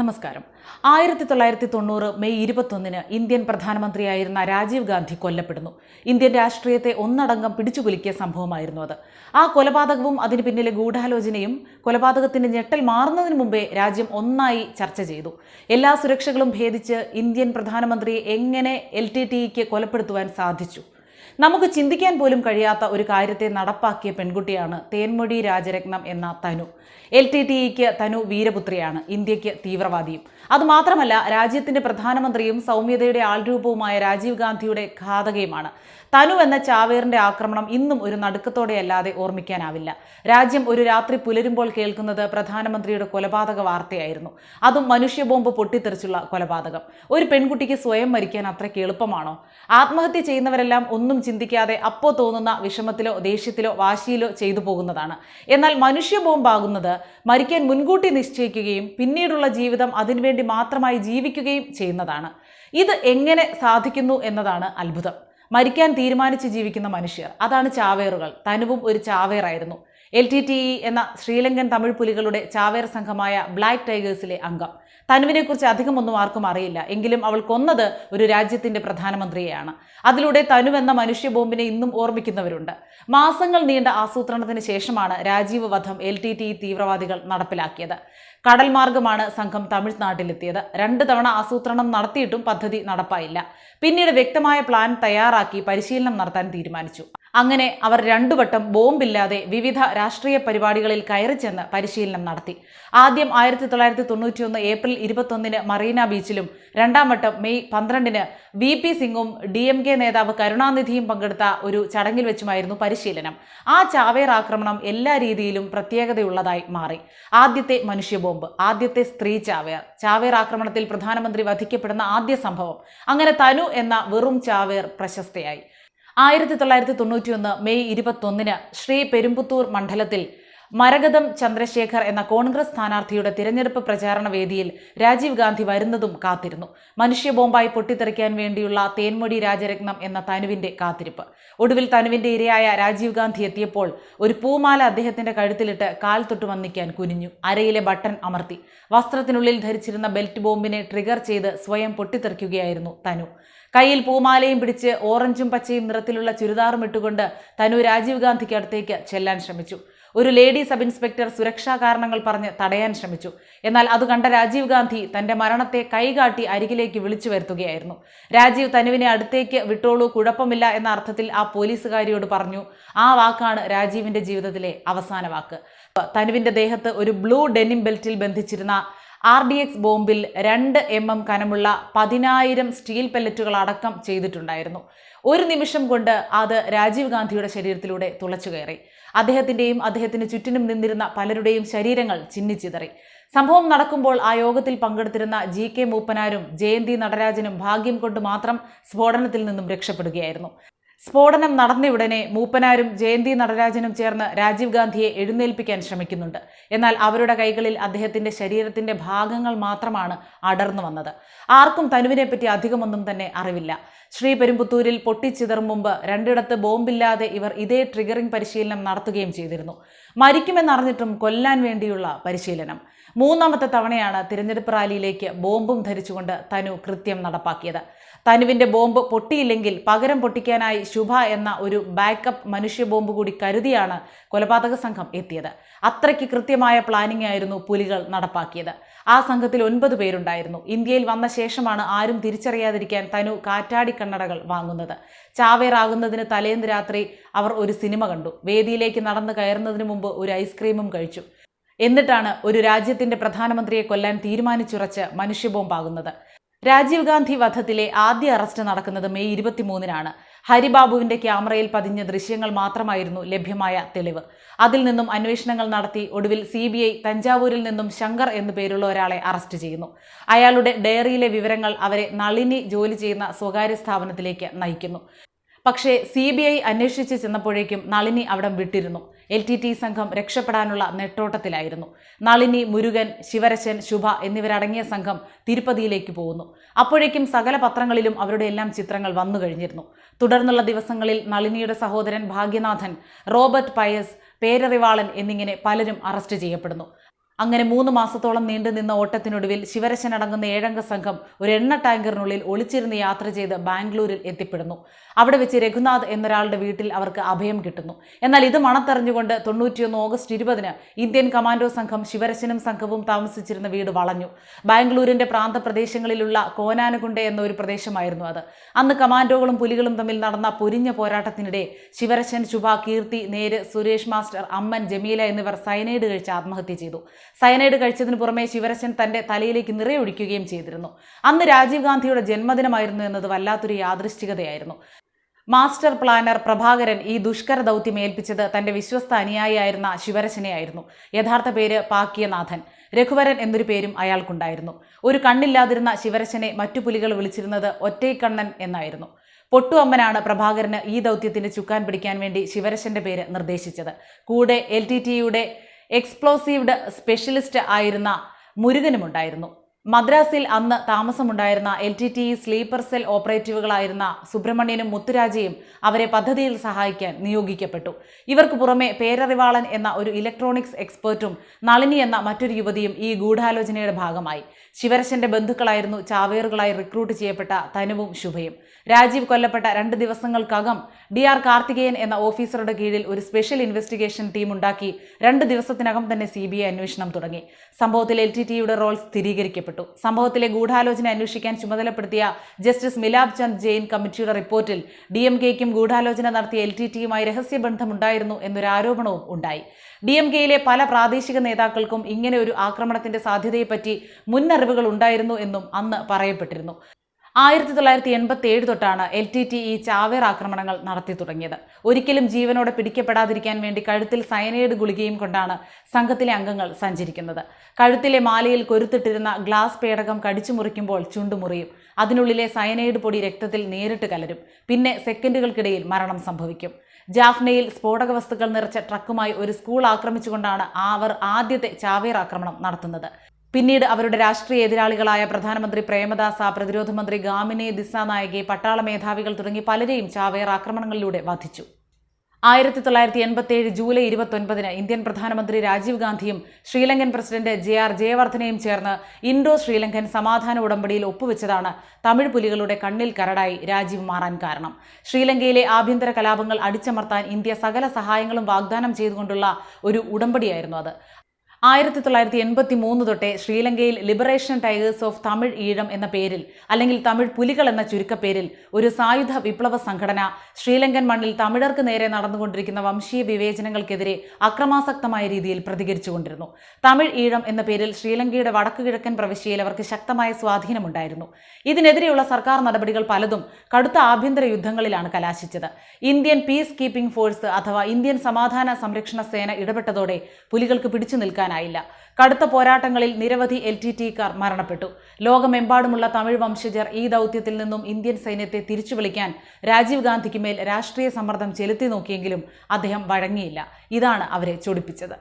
നമസ്കാരം. ആയിരത്തി തൊള്ളായിരത്തി തൊണ്ണൂറ് മെയ് ഇരുപത്തൊന്നിന് ഇന്ത്യൻ പ്രധാനമന്ത്രിയായിരുന്ന രാജീവ് ഗാന്ധി കൊല്ലപ്പെടുന്നു. ഇന്ത്യൻ രാഷ്ട്രീയത്തെ ഒന്നടങ്കം പിടിച്ചുകുലുക്കിയ സംഭവമായിരുന്നു അത്. ആ കൊലപാതകവും അതിന് പിന്നിലെ ഗൂഢാലോചനയും കൊലപാതകത്തിന്റെ ഞെട്ടൽ മാറുന്നതിന് മുമ്പേ രാജ്യം ഒന്നായി ചർച്ച ചെയ്തു. എല്ലാ സുരക്ഷകളും ഭേദിച്ച് ഇന്ത്യൻ പ്രധാനമന്ത്രിയെ എങ്ങനെ എൽ ടി ടിക്ക് കൊലപ്പെടുത്തുവാൻ സാധിച്ചു? നമുക്ക് ചിന്തിക്കാൻ പോലും കഴിയാത്ത ഒരു കാര്യത്തെ നടപ്പാക്കിയ പെൺകുട്ടിയാണ് തേൻമൊഴി രാജരത്നം എന്ന തനു. എൽ ടി ടി ഇക്ക് തനു വീരപുത്രിയാണ്. ഇന്ത്യയ്ക്ക് തീവ്രവാദിയും. അതുമാത്രമല്ല രാജ്യത്തിന്റെ പ്രധാനമന്ത്രിയും സൗമ്യതയുടെ ആൾരൂപവുമായ രാജീവ് ഗാന്ധിയുടെ ഘാതകയുമാണ്. തനു എന്ന ചാവേറിന്റെ ആക്രമണം ഇന്നും ഒരു നടുക്കത്തോടെയല്ലാതെ ഓർമ്മിക്കാനാവില്ല. രാജ്യം ഒരു രാത്രി പുലരുമ്പോൾ കേൾക്കുന്നത് പ്രധാനമന്ത്രിയുടെ കൊലപാതക വാർത്തയായിരുന്നു. അതും മനുഷ്യ ബോംബ് പൊട്ടിത്തെറിച്ചുള്ള കൊലപാതകം. ഒരു പെൺകുട്ടിക്ക് സ്വയം മരിക്കാൻ അത്രയ്ക്ക് എളുപ്പമാണോ? ആത്മഹത്യ ചെയ്യുന്നവരെല്ലാം ഒന്നും ചിന്തിക്കാതെ അപ്പോൾ തോന്നുന്ന വിഷമത്തിലോ ദേഷ്യത്തിലോ വാശിയിലോ ചെയ്തു പോകുന്നതാണ്. എന്നാൽ മനുഷ്യ ബോംബാകുന്നത് മരിക്കാൻ മുൻകൂട്ടി നിശ്ചയിക്കുകയും പിന്നീടുള്ള ജീവിതം അതിനുവേണ്ടി മാത്രമായി ജീവിക്കുകയും ചെയ്യുന്നതാണ്. ഇത് എങ്ങനെ സാധിക്കുന്നു എന്നതാണ് അത്ഭുതം. മരിക്കാൻ തീരുമാനിച്ച് ജീവിക്കുന്ന മനുഷ്യർ അതാണ് ചാവേറുകൾ. തനുവും ഒരു ചാവേറായിരുന്നു. എൽ ടി ടി ഇ എന്ന ശ്രീലങ്കൻ തമിഴ് പുലികളുടെ ചാവേർ സംഘമായ ബ്ലാക്ക് ടൈഗേഴ്സിലെ അംഗം. തനുവിനെക്കുറിച്ച് അധികമൊന്നും ആർക്കും അറിയില്ല. എങ്കിലും അവൾ കൊന്നത് ഒരു രാജ്യത്തിന്റെ പ്രധാനമന്ത്രിയെയാണ്. അതിലൂടെ തനു എന്ന മനുഷ്യ ബോംബിനെ ഇന്നും ഓർമ്മിക്കുന്നവരുണ്ട്. മാസങ്ങൾ നീണ്ട ആസൂത്രണത്തിന് ശേഷമാണ് രാജീവ് വധം എൽ ടി ടി തീവ്രവാദികൾ നടപ്പിലാക്കിയത്. കടൽ മാർഗമാണ് സംഘം തമിഴ്നാട്ടിലെത്തിയത്. രണ്ട് തവണ ആസൂത്രണം നടത്തിയിട്ടും പദ്ധതി നടപ്പായില്ല. പിന്നീട് വ്യക്തമായ പ്ലാൻ തയ്യാറാക്കി പരിശീലനം നടത്താൻ തീരുമാനിച്ചു. അങ്ങനെ അവർ രണ്ടുവട്ടം ബോംബില്ലാതെ വിവിധ രാഷ്ട്രീയ പരിപാടികളിൽ കയറി ചെന്ന് പരിശീലനം നടത്തി. ആദ്യം ആയിരത്തി തൊള്ളായിരത്തി തൊണ്ണൂറ്റിയൊന്ന് ഏപ്രിൽ ഇരുപത്തൊന്നിന് മറീന ബീച്ചിലും രണ്ടാം വട്ടം മെയ് പന്ത്രണ്ടിന് വി പി സിംഗും ഡി എം കെ നേതാവ് കരുണാനിധിയും പങ്കെടുത്ത ഒരു ചടങ്ങിൽ വെച്ചുമായിരുന്നു പരിശീലനം. ആ ചാവേർ ആക്രമണം എല്ലാ രീതിയിലും പ്രത്യേകതയുള്ളതായി മാറി. ആദ്യത്തെ മനുഷ്യ ബോംബ് ആദ്യത്തെ സ്ത്രീ ചാവേർ. ചാവേർ ആക്രമണത്തിൽ പ്രധാനമന്ത്രി വധിക്കപ്പെടുന്ന ആദ്യ സംഭവം. അങ്ങനെ തനു എന്ന വെറും ചാവേർ പ്രശസ്തയായി. ആയിരത്തി തൊള്ളായിരത്തി തൊണ്ണൂറ്റിയൊന്ന് മെയ് ഇരുപത്തൊന്നിന് ശ്രീ പെരുമ്പുത്തൂർ മണ്ഡലത്തിൽ മരകതം ചന്ദ്രശേഖർ എന്ന കോൺഗ്രസ് സ്ഥാനാർത്ഥിയുടെ തിരഞ്ഞെടുപ്പ് പ്രചാരണ വേദിയിൽ രാജീവ് ഗാന്ധി വരുന്നതും കാത്തിരുന്നു. മനുഷ്യ ബോംബായി പൊട്ടിത്തെറിക്കാൻ വേണ്ടിയുള്ള തേൻമൊഴി രാജരത്നം എന്ന തനുവിന്റെ കാത്തിരിപ്പ്. ഒടുവിൽ തനുവിന്റെ ഇരയായ രാജീവ് ഗാന്ധി എത്തിയപ്പോൾ ഒരു പൂമാല അദ്ദേഹത്തിന്റെ കഴുത്തിലിട്ട് കാൽ തൊട്ട് വന്നിക്കാൻ കുനിഞ്ഞു. അരയിലെ ബട്ടൺ അമർത്തി. വസ്ത്രത്തിനുള്ളിൽ ധരിച്ചിരുന്ന ബെൽറ്റ് ബോംബിനെ ട്രിഗർ ചെയ്ത് സ്വയം പൊട്ടിത്തെറിക്കുകയായിരുന്നു തനു. കയ്യിൽ പൂമാലയും പിടിച്ച് ഓറഞ്ചും പച്ചയും നിറത്തിലുള്ള ചുരിദാറും ഇട്ടുകൊണ്ട് തനു രാജീവ് ഗാന്ധിക്ക് അടുത്തേക്ക് ചെല്ലാൻ ശ്രമിച്ചു. ഒരു ലേഡി സബ് ഇൻസ്പെക്ടർ സുരക്ഷാ കാരണങ്ങൾ പറഞ്ഞ് തടയാൻ ശ്രമിച്ചു. എന്നാൽ അത് കണ്ട രാജീവ് ഗാന്ധി തന്റെ മരണത്തെ കൈകാട്ടി അരികിലേക്ക് വിളിച്ചു വരുത്തുകയായിരുന്നു. രാജീവ് തനുവിനെ അടുത്തേക്ക് വിട്ടോളൂ കുഴപ്പമില്ല എന്ന അർത്ഥത്തിൽ ആ പോലീസുകാരിയോട് പറഞ്ഞു ആ വാക്കാണ് രാജീവിന്റെ ജീവിതത്തിലെ അവസാന വാക്ക്. തനുവിന്റെ ദേഹത്ത് ഒരു ബ്ലൂ ഡെനിം ബെൽറ്റിൽ ബന്ധിച്ചിരുന്ന ആർ ഡി എക്സ് ബോംബിൽ രണ്ട് എം എം കനമുള്ള പതിനായിരം സ്റ്റീൽ പെല്ലറ്റുകൾ അടക്കം ചെയ്തിട്ടുണ്ടായിരുന്നു. ഒരു നിമിഷം കൊണ്ട് അത് രാജീവ് ഗാന്ധിയുടെ ശരീരത്തിലൂടെ തുളച്ചു കയറി. അദ്ദേഹത്തിന്റെയും അദ്ദേഹത്തിന് ചുറ്റിനും നിന്നിരുന്ന പലരുടെയും ശരീരങ്ങൾ ചിന്നിച്ചിതറി. സംഭവം നടക്കുമ്പോൾ ആ യോഗത്തിൽ പങ്കെടുത്തിരുന്ന ജി കെ മൂപ്പനാരും ജയന്തി നടരാജനും ഭാഗ്യം കൊണ്ട് മാത്രം സ്ഫോടനത്തിൽ നിന്നും രക്ഷപ്പെടുകയായിരുന്നു. സ്ഫോടനം നടന്നയുടനെ മൂപ്പനാരും ജയന്തി നടരാജനും ചേർന്ന് രാജീവ് ഗാന്ധിയെ എഴുന്നേൽപ്പിക്കാൻ ശ്രമിക്കുന്നുണ്ട്. എന്നാൽ അവരുടെ കൈകളിൽ അദ്ദേഹത്തിന്റെ ശരീരത്തിന്റെ ഭാഗങ്ങൾ മാത്രമാണ് അടർന്നു വന്നത്. ആർക്കും തനുവിനെപ്പറ്റി അധികമൊന്നും തന്നെ അറിവില്ല. ശ്രീ പെരുമ്പുത്തൂരിൽ പൊട്ടിച്ചിതറും മുമ്പ് രണ്ടിടത്ത് ബോംബില്ലാതെ ഇവർ ഇതേ ട്രിഗറിംഗ് പരിശീലനം നടത്തുകയും ചെയ്തിരുന്നു. മരിക്കുമെന്നറിഞ്ഞിട്ടും കൊല്ലാൻ വേണ്ടിയുള്ള പരിശീലനം. മൂന്നാമത്തെ തവണയാണ് തിരഞ്ഞെടുപ്പ് റാലിയിലേക്ക് ബോംബും ധരിച്ചുകൊണ്ട് തനു കൃത്യം നടപ്പാക്കിയത്. തനുവിന്റെ ബോംബ് പൊട്ടിയില്ലെങ്കിൽ പകരം പൊട്ടിക്കാനായി ശുഭ എന്ന ഒരു ബാക്കപ്പ് മനുഷ്യ ബോംബ് കൂടി കരുതിയാണ് കൊലപാതക സംഘം എത്തിയത്. അത്രയ്ക്ക് കൃത്യമായ പ്ലാനിംഗ് ആയിരുന്നു പുലികൾ നടപ്പാക്കിയത്. ആ സംഘത്തിൽ ഒൻപത് പേരുണ്ടായിരുന്നു. ഇന്ത്യയിൽ വന്ന ശേഷമാണ് ആരും തിരിച്ചറിയാതിരിക്കാൻ തനു കാറ്റാടി കണ്ണടകൾ വാങ്ങുന്നത്. ചാവേറാകുന്നതിന് തലേന്ന് രാത്രി അവർ ഒരു സിനിമ കണ്ടു. വേദിയിലേക്ക് നടന്നു കയറുന്നതിന് മുമ്പ് ഒരു ഐസ്ക്രീമും കഴിച്ചു. എന്നിട്ടാണ് ഒരു രാജ്യത്തിന്റെ പ്രധാനമന്ത്രിയെ കൊല്ലാൻ തീരുമാനിച്ചുറച്ച് മനുഷ്യബോംബാകുന്നത്. രാജീവ് ഗാന്ധി വധത്തിലെ ആദ്യ അറസ്റ്റ് നടക്കുന്നത് മെയ് ഇരുപത്തിമൂന്നിനാണ്. ഹരിബാബുവിന്റെ ക്യാമറയിൽ പതിഞ്ഞ ദൃശ്യങ്ങൾ മാത്രമായിരുന്നു ലഭ്യമായ തെളിവ്. അതിൽ നിന്നും അന്വേഷണങ്ങൾ നടത്തി ഒടുവിൽ സി ബി ഐ തഞ്ചാവൂരിൽ നിന്നും ശങ്കർ എന്നു പേരുള്ള ഒരാളെ അറസ്റ്റ് ചെയ്യുന്നു. അയാളുടെ ഡയറിയിലെ വിവരങ്ങൾ അവരെ നളിനി ജോലി ചെയ്യുന്ന സ്വകാര്യ സ്ഥാപനത്തിലേക്ക് നയിക്കുന്നു. പക്ഷേ സി ബി ഐ അന്വേഷിച്ച് ചെന്നപ്പോഴേക്കും നളിനി അവിടം വിട്ടിരുന്നു. എൽ ടി ടി സംഘം രക്ഷപ്പെടാനുള്ള നെട്ടോട്ടത്തിലായിരുന്നു. നളിനി മുരുകൻ ശിവരശൻ ശുഭ എന്നിവരടങ്ങിയ സംഘം തിരുപ്പതിയിലേക്ക് പോകുന്നു. അപ്പോഴേക്കും സകല പത്രങ്ങളിലും അവരുടെ എല്ലാം ചിത്രങ്ങൾ വന്നു കഴിഞ്ഞിരുന്നു. തുടർന്നുള്ള ദിവസങ്ങളിൽ നളിനിയുടെ സഹോദരൻ ഭാഗ്യനാഥൻ റോബർട്ട് പയസ് പേരറിവാളൻ എന്നിങ്ങനെ പലരും അറസ്റ്റ് ചെയ്യപ്പെടുന്നു. അങ്ങനെ മൂന്ന് മാസത്തോളം നീണ്ടുനിന്ന ഓട്ടത്തിനൊടുവിൽ ശിവരശൻ അടങ്ങുന്ന ഏഴംഗ സംഘം ഒരു എണ്ണ ടാങ്കറിനുള്ളിൽ ഒളിച്ചിരുന്ന് യാത്ര ചെയ്ത് ബാംഗ്ലൂരിൽ എത്തിപ്പെടുന്നു. അവിടെ വെച്ച് രഘുനാഥ് എന്നൊരാളുടെ വീട്ടിൽ അവർക്ക് അഭയം കിട്ടുന്നു. എന്നാൽ ഇത് മണത്തറിഞ്ഞുകൊണ്ട് തൊണ്ണൂറ്റിയൊന്ന് ഓഗസ്റ്റ് ഇരുപതിന് ഇന്ത്യൻ കമാൻഡോ സംഘം ശിവരശനും സംഘവും താമസിച്ചിരുന്ന വീട് വളഞ്ഞു. ബാംഗ്ലൂരിന്റെ പ്രാന്തപ്രദേശങ്ങളിലുള്ള കോനാനകുണ്ട എന്ന ഒരു പ്രദേശമായിരുന്നു അത്. അന്ന് കമാൻഡോകളും പുലികളും തമ്മിൽ നടന്ന പൊരിഞ്ഞ പോരാട്ടത്തിനിടെ ശിവരശൻ ശുഭ കീർത്തി നേര് സുരേഷ് മാസ്റ്റർ അമ്മൻ ജമീല എന്നിവർ സയനൈഡ് കഴിച്ച് ആത്മഹത്യ ചെയ്തു. സയനൈഡ് കഴിച്ചതിന് പുറമെ ശിവരശൻ തന്റെ തലയിലേക്ക് നിറയൊഴിക്കുകയും ചെയ്തിരുന്നു. അന്ന് രാജീവ് ഗാന്ധിയുടെ ജന്മദിനമായിരുന്നു എന്നത് വല്ലാത്തൊരു യാദൃശ്ചികതയായിരുന്നു. മാസ്റ്റർ പ്ലാനർ പ്രഭാകരൻ ഈ ദുഷ്കര ദൗത്യം ഏൽപ്പിച്ചത് തന്റെ വിശ്വസ്ത അനുയായിയായിരുന്ന ശിവരശനെയായിരുന്നു യഥാർത്ഥ പേര് പാക്കിയനാഥൻ. രഘുവരൻ എന്നൊരു പേരും അയാൾക്കുണ്ടായിരുന്നു. ഒരു കണ്ണില്ലാതിരുന്ന ശിവരശനെ മറ്റു പുലികൾ വിളിച്ചിരുന്നത് ഒറ്റൈക്കണ്ണൻ എന്നായിരുന്നു. പൊട്ടു അമ്മനാണ് പ്രഭാകരന് ഈ ദൗത്യത്തിന്റെ ചുക്കാൻ പിടിക്കാൻ വേണ്ടി ശിവരശന്റെ പേര് നിർദ്ദേശിച്ചത്. കൂടെ എൽ ടി ടിയുടെ എക്സ്പ്ലോസീവ്ഡ് സ്പെഷ്യലിസ്റ്റ് ആയിരുന്ന മുരുകനുമുണ്ടായിരുന്നു. മദ്രാസിൽ അന്ന് താമസമുണ്ടായിരുന്ന L T T sleeper cell ഓപ്പറേറ്റീവുകളായിരുന്ന സുബ്രഹ്മണ്യനും മുത്തുരാജയും അവരെ പദ്ധതിയിൽ സഹായിക്കാൻ നിയോഗിക്കപ്പെട്ടു. ഇവർക്ക് പുറമെ പേരറിവാളൻ എന്ന ഒരു ഇലക്ട്രോണിക്സ് എക്സ്പേർട്ടും നളിനി എന്ന മറ്റൊരു യുവതിയും ഈ ഗൂഢാലോചനയുടെ ഭാഗമായി. ശിവരശന്റെ ബന്ധുക്കളായിരുന്നു ചാവേറുകളായി റിക്രൂട്ട് ചെയ്യപ്പെട്ട തനുവും ശുഭയും. രാജീവ് കൊല്ലപ്പെട്ട രണ്ട് ദിവസങ്ങൾക്കകം ഡി ആർ കാർത്തികേയൻ എന്ന ഓഫീസറുടെ കീഴിൽ ഒരു സ്പെഷ്യൽ ഇൻവെസ്റ്റിഗേഷൻ ടീം ഉണ്ടാക്കി രണ്ട് ദിവസത്തിനകം തന്നെ സി ബി ഐ അന്വേഷണം തുടങ്ങി. സംഭവത്തിൽ എൽ ടി ടിയുടെ റോൾ സ്ഥിരീകരിക്കപ്പെട്ടു. സംഭവത്തിലെ ഗൂഢാലോചന അന്വേഷിക്കാൻ ചുമതലപ്പെടുത്തിയ ജസ്റ്റിസ് മിലാബ് ചന്ദ് ജെയിൻ കമ്മിറ്റിയുടെ റിപ്പോർട്ടിൽ ഡി എം കെയ്ക്കും ഗൂഢാലോചന നടത്തിയ എൽ ടി ടിയുമായി രഹസ്യബന്ധമുണ്ടായിരുന്നു എന്നൊരു ആരോപണവും ഉണ്ടായി. ഡി എം കെയിലെ പല പ്രാദേശിക നേതാക്കൾക്കും ഇങ്ങനെ ഒരു ആക്രമണത്തിന്റെ സാധ്യതയെപ്പറ്റി മുന്നറിവുകൾ ഉണ്ടായിരുന്നു എന്നും അന്ന് പറയപ്പെട്ടിരുന്നു. ആയിരത്തി തൊള്ളായിരത്തി എൺപത്തി ഏഴ് തൊട്ടാണ് എൽ ടി ടി ഈ ചാവേർ ആക്രമണങ്ങൾ നടത്തി തുടങ്ങിയത്. ഒരിക്കലും ജീവനോടെ പിടിക്കപ്പെടാതിരിക്കാൻ വേണ്ടി കഴുത്തിൽ സയനൈഡ് ഗുളികയും കൊണ്ടാണ് സംഘത്തിലെ അംഗങ്ങൾ സഞ്ചരിക്കുന്നത്. കഴുത്തിലെ മാലയിൽ കൊരുത്തിട്ടിരുന്ന ഗ്ലാസ് പേടകം കടിച്ചു മുറിക്കുമ്പോൾ ചുണ്ടുമുറിയും. അതിനുള്ളിലെ സയനൈഡ് പൊടി രക്തത്തിൽ നേരിട്ട് കലരും. പിന്നെ സെക്കൻഡുകൾക്കിടയിൽ മരണം സംഭവിക്കും. ജാഫ്നയിൽ സ്ഫോടക വസ്തുക്കൾ നിറച്ച ട്രക്കുമായി ഒരു സ്കൂൾ ആക്രമിച്ചുകൊണ്ടാണ് അവർ ആദ്യത്തെ ചാവേർ ആക്രമണം നടത്തുന്നത്. പിന്നീട് അവരുടെ രാഷ്ട്രീയ എതിരാളികളായ പ്രധാനമന്ത്രി പ്രേമദാസ പ്രതിരോധ മന്ത്രി ഗാമിനി ദിസാനായകെ പട്ടാള മേധാവികൾ തുടങ്ങി പലരെയും ചാവേർ ആക്രമണങ്ങളിലൂടെ വധിച്ചു. ആയിരത്തി തൊള്ളായിരത്തി എൺപത്തി ഏഴ് ജൂലൈ ഇരുപത്തൊൻപതിന് ഇന്ത്യൻ പ്രധാനമന്ത്രി രാജീവ് ഗാന്ധിയും ശ്രീലങ്കൻ പ്രസിഡന്റ് ജെ ആർ ജയവർദ്ധനയും ചേർന്ന് ഇൻഡോ ശ്രീലങ്കൻ സമാധാന ഉടമ്പടിയിൽ ഒപ്പുവെച്ചതാണ് തമിഴ് പുലികളുടെ കണ്ണിൽ കരടായി രാജീവ് മാറാൻ കാരണം. ശ്രീലങ്കയിലെ ആഭ്യന്തര കലാപങ്ങൾ അടിച്ചമർത്താൻ ഇന്ത്യ സകല സഹായങ്ങളും വാഗ്ദാനം ചെയ്തുകൊണ്ടുള്ള ഒരു ഉടമ്പടിയായിരുന്നു അത്. ആയിരത്തി തൊള്ളായിരത്തി എൺപത്തി മൂന്ന് തൊട്ടേ ശ്രീലങ്കയിൽ liberation tigers of Tamil Eelam എന്ന പേരിൽ അല്ലെങ്കിൽ തമിഴ് പുലികൾ എന്ന ചുരുക്കപ്പേരിൽ ഒരു സായുധ വിപ്ലവ സംഘടന ശ്രീലങ്കൻ മണ്ണിൽ തമിഴർക്ക് നേരെ നടന്നുകൊണ്ടിരിക്കുന്ന വംശീയ വിവേചനങ്ങൾക്കെതിരെ അക്രമാസക്തമായ രീതിയിൽ പ്രതികരിച്ചുകൊണ്ടിരുന്നു. തമിഴ് ഈഴം എന്ന പേരിൽ ശ്രീലങ്കയുടെ വടക്കു കിഴക്കൻ പ്രവിശ്യയിൽ അവർക്ക് ശക്തമായ സ്വാധീനമുണ്ടായിരുന്നു. ഇതിനെതിരെയുള്ള സർക്കാർ നടപടികൾ പലതും കടുത്ത ആഭ്യന്തര യുദ്ധങ്ങളിലാണ് കലാശിച്ചത്. ഇന്ത്യൻ പീസ് കീപ്പിംഗ് ഫോഴ്സ് അഥവാ ഇന്ത്യൻ സമാധാന സംരക്ഷണ സേന ഇടപെട്ടതോടെ പുലികൾക്ക് പിടിച്ചു നിൽക്കാനായില്ല കടുത്ത പോരാട്ടങ്ങളിൽ നിരവധി എൽ ടി ടിക്കാർ മരണപ്പെട്ടു. ലോകമെമ്പാടുമുള്ള തമിഴ് വംശജർ ഈ ദൗത്യത്തിൽ നിന്നും ഇന്ത്യൻ സൈന്യത്തെ തിരിച്ചു വിളിക്കാൻ രാജീവ് ഗാന്ധിക്ക് മേൽ രാഷ്ട്രീയ സമ്മർദ്ദം ചെലുത്തി നോക്കിയെങ്കിലും അദ്ദേഹം വഴങ്ങിയില്ല. ഇതാണ് അവരെ ചൊടിപ്പിച്ചത്.